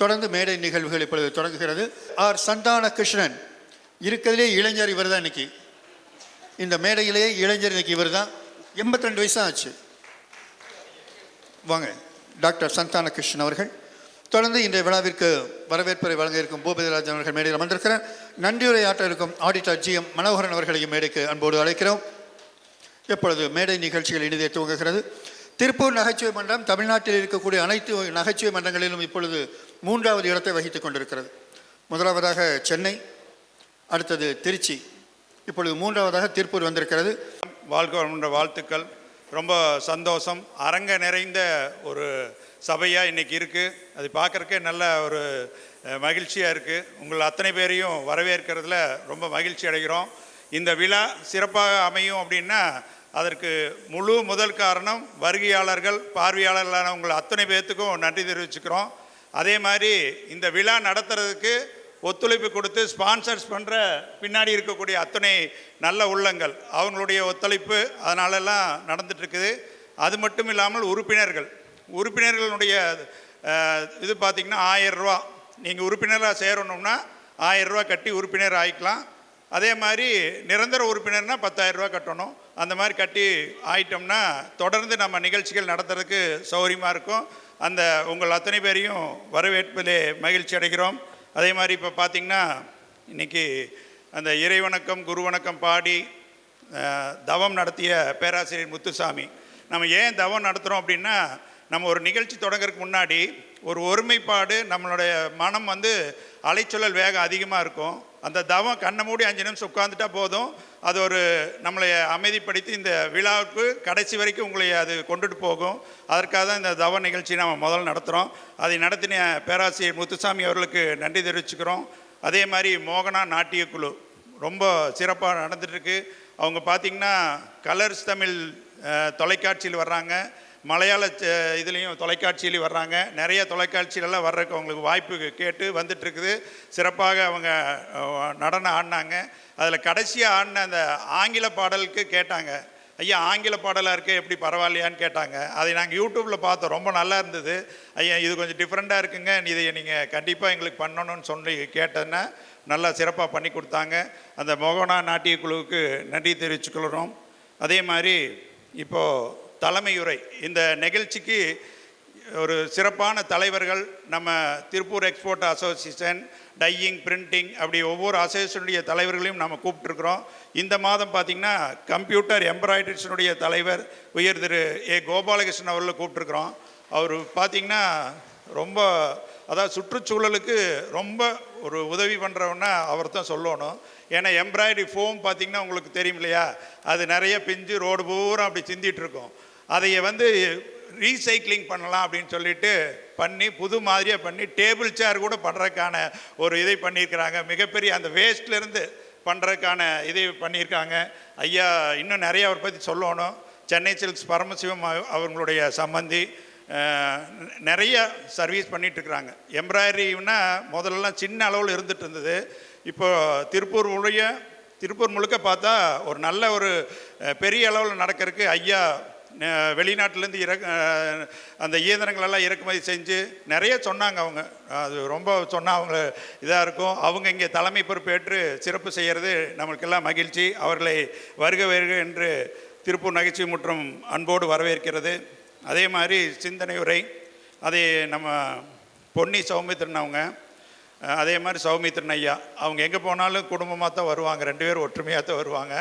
தொடர்ந்து மேடை நிகழ்வுகள் இப்பொழுது தொடங்குகிறது. ஆர். சந்தான கிருஷ்ணன் இருக்கிறதுலே இளைஞர் இவர் தான் இன்னைக்கு. இந்த மேடையிலேயே இளைஞர் இன்னைக்கு இவர் தான் எண்பத்தி ரெண்டு வயசு ஆச்சு வாங்க டாக்டர் சந்தான கிருஷ்ணன் அவர்கள். தொடர்ந்து இன்றைய விழாவிற்கு வரவேற்புரை வழங்க இருக்கும் பூபதிராஜன் அவர்கள் மேடையில் அமர்ந்திருக்கிறார். நன்றியுரை ஆற்ற இருக்கும் ஆடிட்டர் ஜி. எம். மனோகரன் அவர்களையும் மேடைக்கு அன்போடு அழைக்கிறோம். எப்பொழுது மேடை நிகழ்ச்சிகள் இனிதே துவங்குகிறது. திருப்பூர் நகைச்சுவை மன்றம் தமிழ்நாட்டில் இருக்கக்கூடிய அனைத்து நகைச்சுவை மன்றங்களிலும் இப்பொழுது மூன்றாவது இடத்தை வகித்து கொண்டிருக்கிறது. முதலாவதாக சென்னை அடுத்தது திருச்சி. இப்பொழுது மூன்றாவதாக திருப்பூர் வந்திருக்கிறது. வாழ்க வாழ்த்துக்கள். ரொம்ப சந்தோஷம். அரங்க நிறைந்த ஒரு சபையாக இன்றைக்கி இருக்குது அது பார்க்குறக்கே நல்ல ஒரு மகிழ்ச்சியாக இருக்குது உங்கள் அத்தனை பேரையும் வரவேற்கிறதுல ரொம்ப மகிழ்ச்சி அடைகிறோம். இந்த விழா சிறப்பாக அமையும் அப்படின்னா அதற்கு முழு முதல் காரணம் வருகையாளர்கள் பார்வையாளர்களான உங்கள் அத்தனை பேர்த்துக்கும் நன்றி தெரிவிச்சுக்கிறோம். அதே மாதிரி இந்த விழா நடத்துறதுக்கு ஒத்துழைப்பு கொடுத்து ஸ்பான்சர்ஸ் பண்ணுற பின்னாடி இருக்கக்கூடிய அத்தனை நல்ல உள்ளங்கள் அவங்களுடைய ஒத்துழைப்பு அதனாலெல்லாம் நடந்துட்டுருக்குது. அது மட்டும் இல்லாமல் உறுப்பினர்கள். உறுப்பினர்களுடைய இது பார்த்திங்கன்னா ஆயரூவா நீங்கள் உறுப்பினராக சேரணும்னா ஆயரூவா கட்டி உறுப்பினர் ஆகிக்கலாம் அதே மாதிரி நிரந்தர உறுப்பினர்னால் 10000 கட்டணும். அந்த மாதிரி கட்டி ஆயிட்டோம்னா தொடர்ந்து நம்ம நிகழ்ச்சிகள் நடத்துறதுக்கு சௌகரியமாக இருக்கும். அந்த உங்கள் அத்தனை பேரையும் வரவேற்பதிலே மகிழ்ச்சி அடைகிறோம். அதே மாதிரி இப்போ பார்த்திங்கன்னா இன்றைக்கி அந்த இறைவணக்கம் குருவணக்கம் பாடி தவம் நடத்திய பேராசிரியர் முத்துசாமி. நம்ம ஏன் தவம் நடத்துகிறோம் அப்படின்னா நம்ம ஒரு நிகழ்ச்சி தொடங்குறதுக்கு முன்னாடி ஒரு ஒருமைப்பாடு நம்மளுடைய மனம் வந்து அலைச்சொல்லல் வேகம் அதிகமாக இருக்கும். அந்த தவம் கண்ணை மூடி அஞ்சு நிமிஷம் உட்காந்துட்டா போதும். அது ஒரு நம்மளை அமைதிப்படுத்தி இந்த விழாவுக்கு கடைசி வரைக்கும் உங்களை அது கொண்டுட்டு போகும். அதற்காக தான் இந்த தவ நிகழ்ச்சி நம்ம முதல்ல நடத்துகிறோம் அதை நடத்தின பேராசிரியர் முத்துசாமி அவர்களுக்கு நன்றி தெரிவிச்சுக்கிறோம். அதே மாதிரி மோகனா நாட்டிய குழு ரொம்ப சிறப்பாக நடந்துட்டுருக்கு அவங்க பார்த்திங்கன்னா கலர்ஸ் தமிழ் தொலைக்காட்சியில் வர்றாங்க. மலையாள ச- இதுலேயும் தொலைக்காட்சியிலையும் வர்றாங்க. நிறைய தொலைக்காட்சியிலலாம் வர்றதுக்கு அவங்களுக்கு வாய்ப்பு கேட்டு வந்துட்டுருக்குது. சிறப்பாக அவங்க நடனம் ஆடினாங்க. அதில் கடைசியாக ஆடின அந்த ஆங்கில பாடலுக்கு கேட்டாங்க. ஐயா ஆங்கில பாடலாக இருக்கே எப்படி பரவாயில்லையான்னு கேட்டாங்க. அதை நாங்கள் யூடியூப்பில் பார்த்தோம். ரொம்ப நல்லா இருந்தது. ஐயா இது கொஞ்சம் டிஃப்ரெண்ட்டாக இருக்குங்க. இதை நீங்கள் கண்டிப்பாக எங்களுக்கு பண்ணணும்னு சொல்லி கேட்டேன்னா நல்லா சிறப்பாக பண்ணி கொடுத்தாங்க. அந்த மோகனா நாட்டிய குழுவுக்கு நன்றி தெரிவிச்சுக்கொள்கிறோம். அதே மாதிரி இப்போது தலைமையுரை. இந்த நிகழ்ச்சிக்கு ஒரு சிறப்பான தலைவர்கள் நம்ம Tiruppur export association dyeing printing அப்படி ஒவ்வொரு அசோசியேஷனுடைய தலைவர்களையும் நம்ம கூப்பிட்டுருக்குறோம். இந்த மாதம் பார்த்திங்கன்னா கம்ப்யூட்டர் எம்ப்ராய்டரிஸினுடைய தலைவர் உயர் திரு ஏ கோபாலகிருஷ்ணன் அவர்களை கூப்பிட்டுருக்குறோம். அவர் பார்த்திங்கன்னா ரொம்ப அதாவது சுற்றுச்சூழலுக்கு ரொம்ப ஒரு உதவி பண்ணுறவன்னா அவர் தான் சொல்லணும். ஏன்னா எம்ப்ராய்டரி ஃபோம் பார்த்திங்கன்னா உங்களுக்கு தெரியும் இல்லையா? அது நிறைய பிஞ்சு ரோடு பூரா அப்படி சிந்திட்டு இருக்கோம். அதை வந்து ரீசைக்ளிங் பண்ணலாம் அப்படின்னு சொல்லிட்டு பண்ணி புது மாதிரியாக பண்ணி டேபிள் சேர் கூட பண்ணுறதுக்கான ஒரு இதை பண்ணியிருக்கிறாங்க. மிகப்பெரிய அந்த வேஸ்ட்லேருந்து பண்ணுறதுக்கான இதை பண்ணியிருக்காங்க. ஐயா இன்னும் நிறைய அவரை பற்றி சொல்லணும். சென்னை சில்க்ஸ் பரமசிவம் அவங்களுடைய சம்பந்தி நிறைய சர்வீஸ் பண்ணிகிட்ருக்குறாங்க எம்ப்ராய்டரினா முதல்லலாம் சின்ன அளவில் இருந்துட்டு இருந்தது. இப்போ திருப்பூர் முழைய திருப்பூர் முழுக்க பார்த்தா ஒரு நல்ல ஒரு பெரிய அளவில் நடக்கிறதுக்கு ஐயா வெளிநாட்டிலேருந்து இறக் அந்த இயந்திரங்களெல்லாம் இறக்குமதி செஞ்சு நிறைய சொன்னாங்க அவங்க. அது ரொம்ப சொன்னால் அவங்க இதாக இருக்கும். அவங்க இங்கே தலைமை பொறுப்பேற்று சிறப்பு செய்கிறது நம்மளுக்கெல்லாம் மகிழ்ச்சி. அவர்களை வருக வருக என்று திருப்பூர் நகைச்சுவை மற்றும் அன்போடு வரவேற்கிறது. அதே மாதிரி சிந்தனை உரை அதை நம்ம பொன்னி சௌமித்திரன் அவங்க அதே மாதிரி சௌமித்திரன் ஐயா. அவங்க எங்கே போனாலும் குடும்பமாக தான் வருவாங்க. ரெண்டு பேரும் ஒற்றுமையாக தான் வருவாங்க.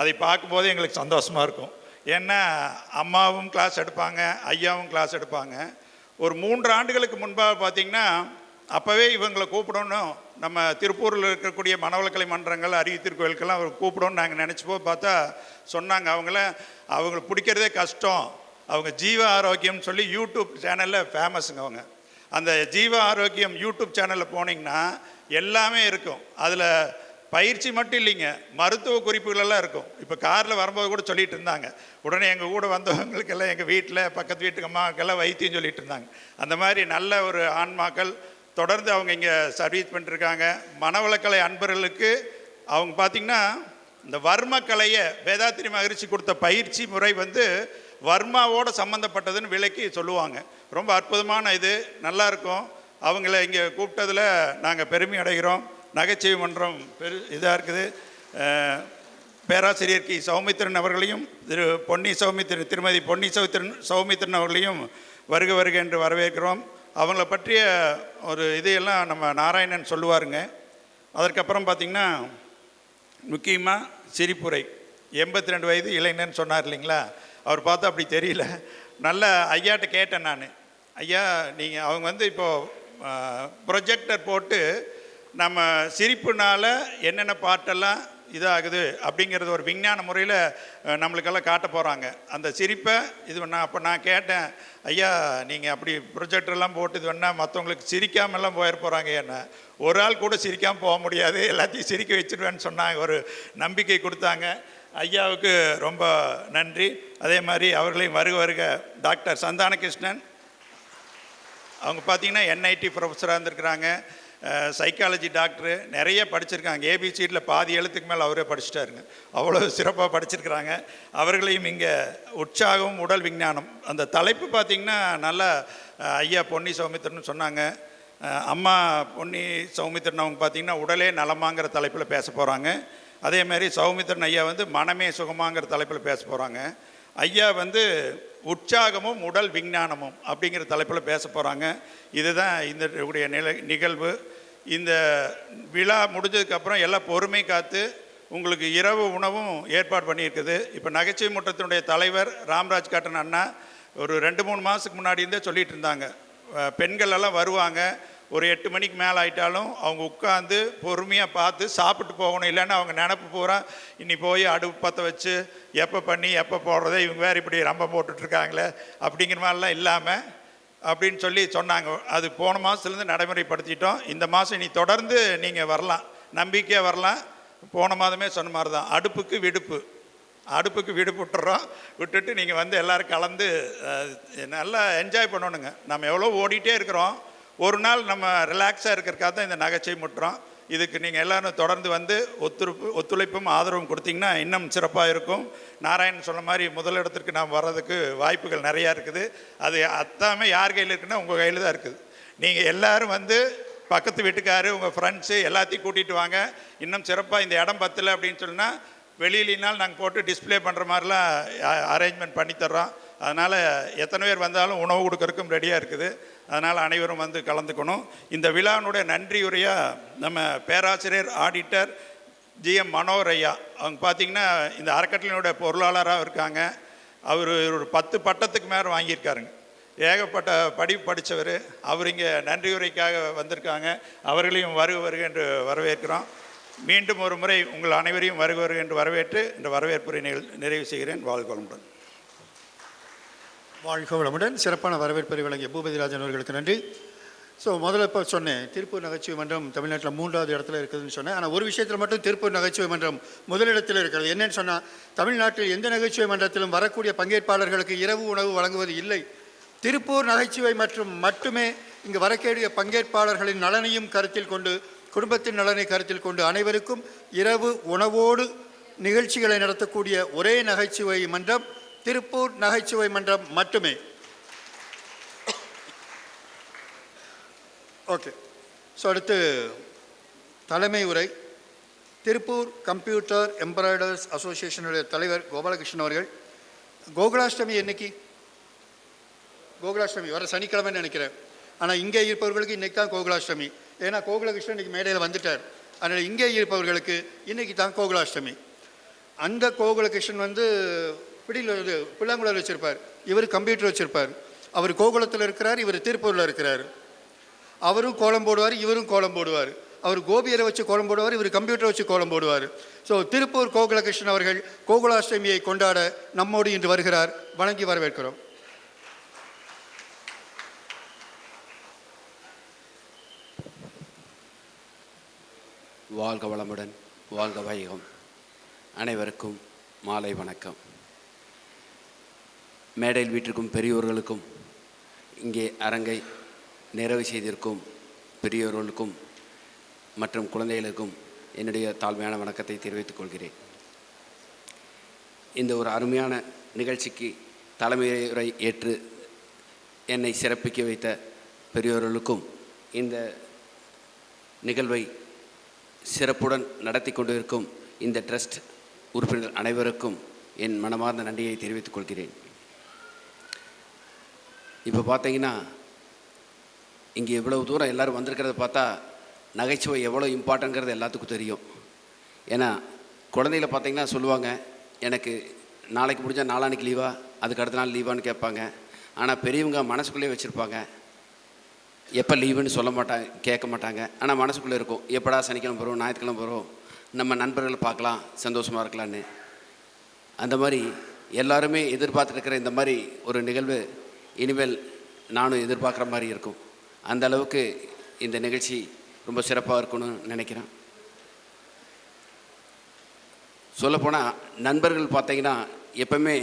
அதை பார்க்கும்போது எங்களுக்கு சந்தோஷமாக இருக்கும். ஏன்னா அம்மாவும் கிளாஸ் எடுப்பாங்க ஐயாவும் கிளாஸ் எடுப்பாங்க. ஒரு மூன்று ஆண்டுகளுக்கு முன்பாக பார்த்தீங்கன்னா அப்போவே இவங்களை கூப்பிடணும் நம்ம திருப்பூரில் இருக்கக்கூடிய மனவளக்கலை மன்றங்கள் அறிவித்திருக்கோயிலுக்கெல்லாம் அவர் கூப்பிடணும்னு நாங்கள் நினச்சிப்போ பார்த்தா சொன்னாங்க அவங்கள அவங்களுக்கு பிடிக்கிறதே கஷ்டம். அவங்க ஜீவ ஆரோக்கியம்னு சொல்லி யூடியூப் சேனலில் ஃபேமஸுங்க அவங்க. அந்த ஜீவ ஆரோக்கியம் யூடியூப் சேனலில் போனீங்கன்னா எல்லாமே இருக்கும். அதில் பயிற்சி மட்டும் இல்லைங்க மருத்துவ குறிப்புகளெல்லாம் இருக்கும். இப்போ காரில் வரும்போது கூட சொல்லிட்டு இருந்தாங்க. உடனே எங்கள் கூட வந்தவங்களுக்கெல்லாம் எங்கள் வீட்டில் பக்கத்து வீட்டுக்கு அம்மாவுக்கெல்லாம் வைத்தியம் சொல்லிட்டு இருந்தாங்க. அந்த மாதிரி நல்ல ஒரு ஆன்மாக்கள் தொடர்ந்து அவங்க இங்கே சர்வீஸ் பண்ணிட்டுருக்காங்க. மனவளக்கலை அன்பர்களுக்கு அவங்க பார்த்திங்கன்னா இந்த வர்மக்கலையை கலையை வேதாத்திரி மகிழ்ச்சி கொடுத்த பயிற்சி முறை வந்து வர்மாவோட சம்மந்தப்பட்டதுன்னு விலக்கி சொல்லுவாங்க. ரொம்ப அற்புதமான இது நல்லா இருக்கும். அவங்கள இங்கே கூப்பிட்டதில் நாங்கள் பெருமை அடைகிறோம். நகைச்சுவை மன்றம் பெரு இதாக இருக்குது. பேராசிரியர் கி. சௌமித்திரன் அவர்களையும் திரு. பொன்னி சௌமித்திரன் திருமதி பொன்னி சௌத்திரன் சௌமித்திரன் அவர்களையும் வருக வருக என்று வரவேற்கிறோம். அவங்கள பற்றிய ஒரு இதையெல்லாம் நம்ம நாராயணன் சொல்லுவாருங்க. அதற்கப்புறம் பார்த்திங்கன்னா முக்கியமாக சிரிப்புரை. எண்பத்தி ரெண்டு வயது இளைஞர்னு சொன்னார் இல்லைங்களா? அவர் பார்த்தா அப்படி தெரியல. நல்ல ஐயாட்ட கேட்டேன் நான். ஐயா நீங்கள் அவங்க வந்து இப்போது ப்ரொஜெக்டர் போட்டு நம்ம சிரிப்புனால் என்னென்ன பாட்டெல்லாம் இதாகுது அப்படிங்கிறது ஒரு விஞ்ஞான முறையில் நம்மளுக்கெல்லாம் காட்ட போகிறாங்க அந்த சிரிப்பை இது நான் அப்போ நான் கேட்டேன் ஐயா நீங்கள் அப்படி ப்ரொஜெக்டர்லாம் போட்டு இது வேணால் மற்றவங்களுக்கு சிரிக்காமலாம் போயிட போகிறாங்க என்ன? ஒரு ஆள் கூட சிரிக்காமல் போக முடியாது எல்லாத்தையும் சிரிக்க வச்சிருவேன்னு சொன்னாங்க ஒரு நம்பிக்கை கொடுத்தாங்க. ஐயாவுக்கு ரொம்ப நன்றி. அதே மாதிரி அவர்களையும் வருக வருக டாக்டர் சந்தானகிருஷ்ணன். அவங்க பார்த்தீங்கன்னா என்ஐடி ப்ரொஃபஸராக இருந்திருக்கிறாங்க. சைக்காலஜி டாக்டரு நிறைய படிச்சிருக்காங்க. ஏபிசிடியில் பாதி எழுத்துக்கு மேலே அவரே படிச்சிட்டாருங்க. அவ்வளோ சிறப்பாக படிச்சிருக்கிறாங்க. அவர்களையும் இங்கே உற்சாகம் உடல் விஞ்ஞானம். அந்த தலைப்பு பார்த்திங்கன்னா நல்லா ஐயா பொன்னி சௌமித்திரன் சொன்னாங்க. அம்மா பொன்னி சௌமித்திரன் அவங்க பார்த்திங்கன்னா உடலே நலமாங்கிற தலைப்பில் பேச போகிறாங்க அதே மாதிரி சௌமித்திரன் ஐயா வந்து மனமே சுகமாங்கிற தலைப்பில் பேச போகிறாங்க ஐயா வந்து உற்சாகமும் உடல் விஞ்ஞானமும் அப்படிங்கிற தலைப்பில் பேச போகிறாங்க இதுதான் இந்த உடைய நிலை நிகழ்வு. இந்த விழா முடிஞ்சதுக்கப்புறம் எல்லாம் பொறுமை காத்து உங்களுக்கு இரவு உணவும் ஏற்பாடு பண்ணியிருக்குது. இப்போ நகைச்சுவை முற்றத்தினுடைய தலைவர் ராம்ராஜ் காட்டன் அண்ணா ஒரு ரெண்டு மூணு மாதத்துக்கு முன்னாடி இருந்தே சொல்லிட்டு இருந்தாங்க. பெண்கள் எல்லாம் வருவாங்க. ஒரு எட்டு மணிக்கு மேலே ஆயிட்டாலும் அவங்க உட்காந்து பொறுமையாக பார்த்து சாப்பிட்டு போகணும். இல்லைன்னா அவங்க நினப்பு பூரா இன்னி போய் அடுப்பு பற்ற வச்சு எப்போ பண்ணி எப்போ போடுறதே இவங்க வேறு இப்படி ரொம்ப போட்டுட்ருக்காங்களே அப்படிங்கிற மாதிரிலாம் இல்லாமல் அப்படின்னு சொல்லி சொன்னாங்க. அது போன மாதத்துலேருந்து நடைமுறைப்படுத்திட்டோம். இந்த மாதம் இனி தொடர்ந்து நீங்கள் வரலாம். நம்பிக்கையாக வரலாம். போன மாதமே சொன்ன மாதிரி தான் அடுப்புக்கு விடுப்பு. அடுப்புக்கு விடுப்பு விட்டுறோம். விட்டுட்டு நீங்கள் வந்து எல்லோரும் கலந்து நல்லா என்ஜாய் பண்ணணுங்க. நம்ம எவ்வளோ ஓடிட்டே இருக்கிறோம். ஒரு நாள் நம்ம ரிலாக்ஸாக இருக்கிறக்காக தான் இந்த நகைச்சை முட்டுறோம். இதுக்கு நீங்கள் எல்லாரும் தொடர்ந்து வந்து ஒத்துழைப்பு ஒத்துழைப்பும் ஆதரவும் கொடுத்தீங்கன்னா இன்னும் சிறப்பாக இருக்கும். நாராயணன் சொன்ன மாதிரி முதலிடத்திற்கு நாம் வர்றதுக்கு வாய்ப்புகள் நிறையா இருக்குது. அது அத்தாமே யார் கையில் இருக்குன்னா உங்கள் கையில் தான் இருக்குது. நீங்கள் எல்லோரும் வந்து பக்கத்து வீட்டுக்காரு உங்கள் ஃப்ரெண்ட்ஸு எல்லாத்தையும் கூட்டிகிட்டு வாங்க. இன்னும் சிறப்பாக இந்த இடம் பத்தலை அப்படின்னு சொன்னால் வெளியிலினால் நாங்கள் போட்டு டிஸ்பிளே பண்ணுற மாதிரிலாம் அரேஞ்ச்மெண்ட் பண்ணித்தர்றோம் அதனால் எத்தனை பேர் வந்தாலும் உணவு கொடுக்கறதுக்கும் ரெடியாக இருக்குது. அதனால் அனைவரும் வந்து கலந்துக்கணும். இந்த விழாவினுடைய நன்றியுரையாக நம்ம பேராசிரியர் ஆடிட்டர் ஜிஎம் மனோகர் ஐயா. அவங்க பார்த்திங்கன்னா இந்த அறக்கட்டளையினுடைய பொருளாளராக இருக்காங்க. அவர் ஒரு பத்து பட்டத்துக்கு மேலே வாங்கியிருக்காருங்க. ஏகப்பட்ட படிப்பு படித்தவர். அவர் இங்கே நன்றியுரைக்காக வந்திருக்காங்க. அவர்களையும் வருக வருக என்று வரவேற்கிறோம். மீண்டும் ஒரு முறை உங்கள் அனைவரையும் வருக வருக என்று வரவேற்று இந்த வரவேற்புரை நிகழ் நிறைவு செய்கிறேன். வாழ்க்கொள்ளுடன் வாழ்க வளமுடன். சிறப்பான வரவேற்பை வழங்கிய பூபதிராஜன் அவர்களுக்கு நன்றி. ஸோ முதல்ல இப்போ சொன்னேன் திருப்பூர் நகைச்சுவை மன்றம் தமிழ்நாட்டில் மூன்றாவது இடத்துல இருக்குதுன்னு சொன்னேன். ஆனால் ஒரு விஷயத்தில் மட்டும் திருப்பூர் நகைச்சுவை மன்றம் முதலிடத்தில் இருக்கிறது. என்னன்னு சொன்னால் தமிழ்நாட்டில் எந்த நகைச்சுவை மன்றத்திலும் வரக்கூடிய பங்கேற்பாளர்களுக்கு இரவு உணவு வழங்குவது இல்லை. திருப்பூர் நகைச்சுவை மற்றும் மட்டுமே இங்கு வரக்கூடிய பங்கேற்பாளர்களின் நலனையும் கருத்தில் கொண்டு குடும்பத்தின் நலனை கருத்தில் கொண்டு அனைவருக்கும் இரவு உணவோடு நிகழ்ச்சிகளை நடத்தக்கூடிய ஒரே நகைச்சுவை மன்றம் திருப்பூர் நகைச்சுவை மன்றம் மட்டுமே. ஓகே ஸோ அடுத்து தலைமை உரை. திருப்பூர் கம்ப்யூட்டர் எம்ப்ராய்டர்ஸ் அசோசியேஷனுடைய தலைவர் கோபாலகிருஷ்ணன் அவர்கள். கோகுலாஷ்டமி என்னைக்கு? கோகுலாஷ்டமி வர சனிக்கிழமைன்னு நினைக்கிறேன். ஆனால் இங்கே இருப்பவர்களுக்கு இன்றைக்கி தான் கோகுலாஷ்டமி. ஏன்னா கோகுலகிருஷ்ணன் இன்னைக்கு மேடையில் வந்துட்டார். அதனால் இங்கே இருப்பவர்களுக்கு இன்றைக்கி தான் கோகுலாஷ்டமி. அந்த கோகுலகிருஷ்ணன் வந்து பிடியில் இது பிள்ளாங்குழல் வச்சுருப்பார். இவர் கம்ப்யூட்டர் வச்சுருப்பார். அவர் கோகுலத்தில் இருக்கிறார் இவர் திருப்பூரில் இருக்கிறார். அவரும் கோலம் போடுவார் இவரும் கோலம் போடுவார். அவர் கோபியரை வச்சு கோலம் போடுவார் இவர் கம்ப்யூட்டர் வச்சு கோலம் போடுவார். ஸோ திருப்பூர் கோகுலகிருஷ்ணன் அவர்கள் கோகுலாஷ்டமியை கொண்டாட நம்மோடு இன்று வருகிறார். வணங்கி வரவேற்கிறோம். வாழ்க வளமுடன் வாழ்க வைகம். அனைவருக்கும் மாலை வணக்கம். மேடையில் வீட்டிற்கும் பெரியோர்களுக்கும் இங்கே அரங்கை நிறைவு செய்திருக்கும் பெரியோர்களுக்கும் மற்றும் குழந்தைகளுக்கும் என்னுடைய தாழ்மையான வணக்கத்தை தெரிவித்துக் கொள்கிறேன். இந்த ஒரு அருமையான நிகழ்ச்சிக்கு தலைமையுரை ஏற்று என்னை சிறப்பிக்க வைத்த பெரியோர்களுக்கும் இந்த நிகழ்வை சிறப்புடன் நடத்தி கொண்டிருக்கும் இந்த ட்ரஸ்ட் உறுப்பினர் அனைவருக்கும் என் மனமார்ந்த நன்றியை தெரிவித்துக் கொள்கிறேன். இப்போ பார்த்தீங்கன்னா இங்கே இவ்வளவு தூரம் எல்லாரும் வந்திருக்கிறத பார்த்தா நகைச்சுவை எவ்வளோ இம்பார்ட்டங்கிறது எல்லாத்துக்கும் தெரியும். ஏன்னா குழந்தைகளை பார்த்தீங்கன்னா சொல்லுவாங்க எனக்கு நாளைக்கு முடிஞ்சால் நாளான்னைக்கு லீவா அதுக்கு அடுத்த நாள் லீவான்னு கேட்பாங்க. ஆனால் பெரியவங்க மனசுக்குள்ளேயே வச்சுருப்பாங்க எப்போ லீவுன்னு சொல்ல மாட்டாங்க கேட்க மாட்டாங்க. ஆனால் மனசுக்குள்ளே இருக்கும் எப்படா சனிக்கிழமை வரும் ஞாயிற்றுக்கிழமை வரும் நம்ம நண்பர்களை பார்க்கலாம் சந்தோஷமாக இருக்கலான்னு அந்த மாதிரி எல்லாருமே எதிர்பார்த்துருக்கிற இந்த மாதிரி ஒரு நிகழ்வு இனிமேல் நானும் எதிர்பார்க்குற மாதிரி இருக்கும். அந்த அளவுக்கு இந்த நிகழ்ச்சி ரொம்ப சிறப்பாக இருக்கணும்னு நினைக்கிறேன். சொல்லப்போனால் நண்பர்கள் பார்த்தீங்கன்னா எப்பவுமே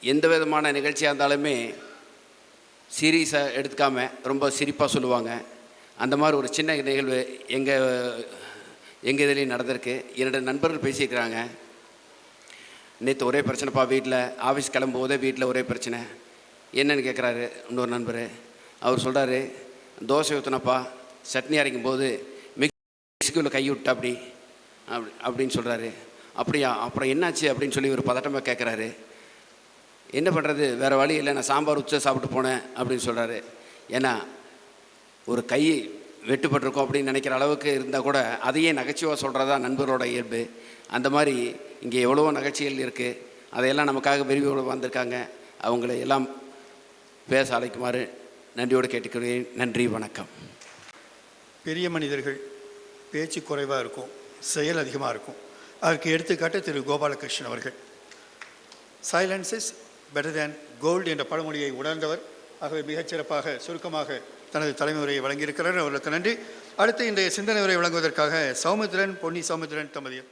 எந்த விதமான நிகழ்ச்சியாக இருந்தாலுமே சீரியஸாக எடுத்துக்காமல் ரொம்ப சிரிப்பாக சொல்லுவாங்க. அந்த மாதிரி ஒரு சின்ன நிகழ்வு எங்கள் எங்கள் இதுலேயும் நடந்திருக்கு. என்னோட நண்பர்கள் பேசியிருக்கிறாங்க. நேற்று ஒரே பிரச்சனைப்பா வீட்டில் ஆஃபீஸ் கிளம்பும்போதே வீட்டில் ஒரே பிரச்சனை. என்னன்னு கேட்குறாரு இன்னொரு நண்பர். அவர் சொல்கிறாரு தோசை ஊற்றுனப்பா சட்னி அரைக்கும் போது மிக்சிக்குள்ளே கை விட்டா அப்படி. அப்படி அப்படின்னு சொல்கிறாரு அப்படியா அப்புறம் என்னாச்சு? அப்படின்னு சொல்லி ஒரு பதட்டமாக கேட்குறாரு என்ன பண்ணுறது வேறு வழி இல்லை. நான் சாம்பார் உச்ச சாப்பிட்டு போனேன். அப்படின்னு சொல்கிறாரு ஏன்னா ஒரு கை வெட்டுப்பட்டிருக்கோம் அப்படின்னு நினைக்கிற அளவுக்கு இருந்தால் கூட அதையே நகைச்சுவாக சொல்கிறதா நண்பரோட இயல்பு. அந்த மாதிரி இங்கே எவ்வளவோ நகைச்சிகள் இருக்குது அதையெல்லாம் நமக்காக விரும்பி வந்திருக்காங்க. அவங்களை எல்லாம் பேச அழைக்குமாறு நன்றியோடு கேட்டுக்கிறேன். நன்றி வணக்கம். பெரிய மனிதர்கள் பேச்சு குறைவாக இருக்கும் செயல் அதிகமாக இருக்கும். அதற்கு எடுத்துக்காட்டு திரு கோபாலகிருஷ்ணன் அவர்கள். Silence is better than gold என்ற பழமொழியை உணர்ந்தவர். ஆகவே மிகச்சிறப்பாக சுருக்கமாக தனது தலைமுறையை வழங்கியிருக்கிறார். அவர்களுக்கு நன்றி. அடுத்து இன்றைய சிந்தனை உரை வழங்குவதற்காக சௌமித்திரன் பொன்னி சௌமித்திரன் தம்பதியர்.